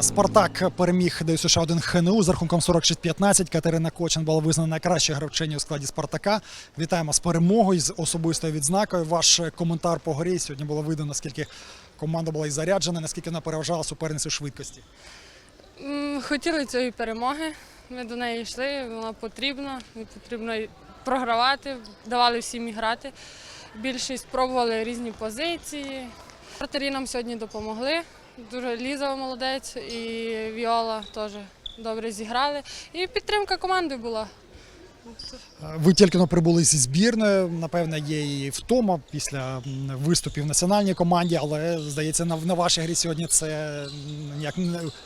Спартак переміг ДЮСШ 1 ХНУ з рахунком 46-15. Катерина Кочин була визнана найкращою гравчиною у складі Спартака. Вітаємо з перемогою з особистою відзнакою. Ваш коментар по грі сьогодні було видно, наскільки команда була і заряджена, наскільки вона переважала суперницю швидкості. Хотіли цієї перемоги. Ми до неї йшли, вона потрібна, потрібно програвати, давали всім грати. Більшість пробували різні позиції. Вратарі нам сьогодні допомогли. Дуже Ліза молодець і Віола теж добре зіграли. І підтримка команди була. Ви тільки но прибули зі збірною. Напевне, є і втома після виступів в національній команді, але здається, на, на вашій грі сьогодні це ніяк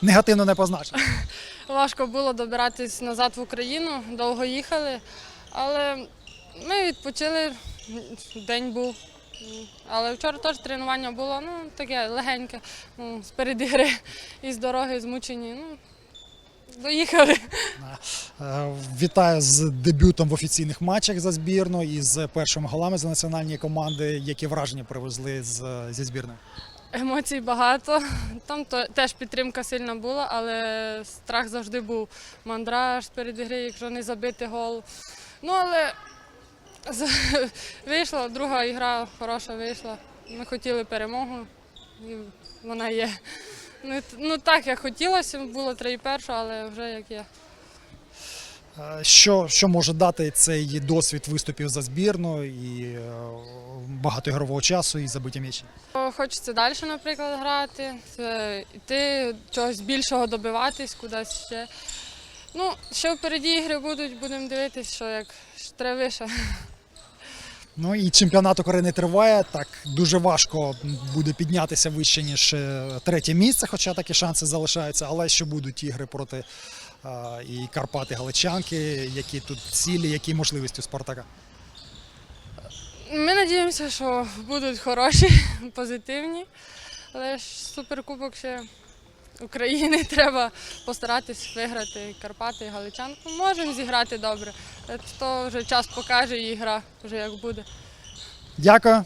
негативно не позначено. Важко було добиратись назад в Україну, довго їхали, але ми відпочили, день був. Але вчора теж тренування було ну, таке легеньке, ну, з передігри і з дороги змучені. Ну, доїхали. Е, Вітаю з дебютом в офіційних матчах за збірну і з першими голами за національні команди. Які враження привезли з, зі збірної? Емоцій багато. Там то, теж підтримка сильна була, але страх завжди був мандраж з передігри, якщо не забити гол. Ну, але вийшла, друга ігра хороша вийшла. Ми хотіли перемогу, і вона є. Ну так, як хотілося, було 3 першу, але вже як є. Що, що може дати цей досвід виступів за збірну і е, багатоігрового часу і забиття м'ячів? Хочеться далі, наприклад, грати, йти чогось більшого добиватись, кудись ще. Ну, ще впереді ігри будуть, будемо дивитися, що як треба вище. Ну і чемпіонат України триває. Так дуже важко буде піднятися вище ніж е, третє місце, хоча такі шанси залишаються. Але що будуть ігри проти е, і Карпати Галичанки, які тут цілі, які можливості у Спартака? Ми надіємося, що будуть хороші, позитивні. Але ж суперкубок ще України треба постаратись виграти Карпати і Галичанку. Можемо зіграти добре. Е, То вже час покаже і гра вже як буде. Дякую.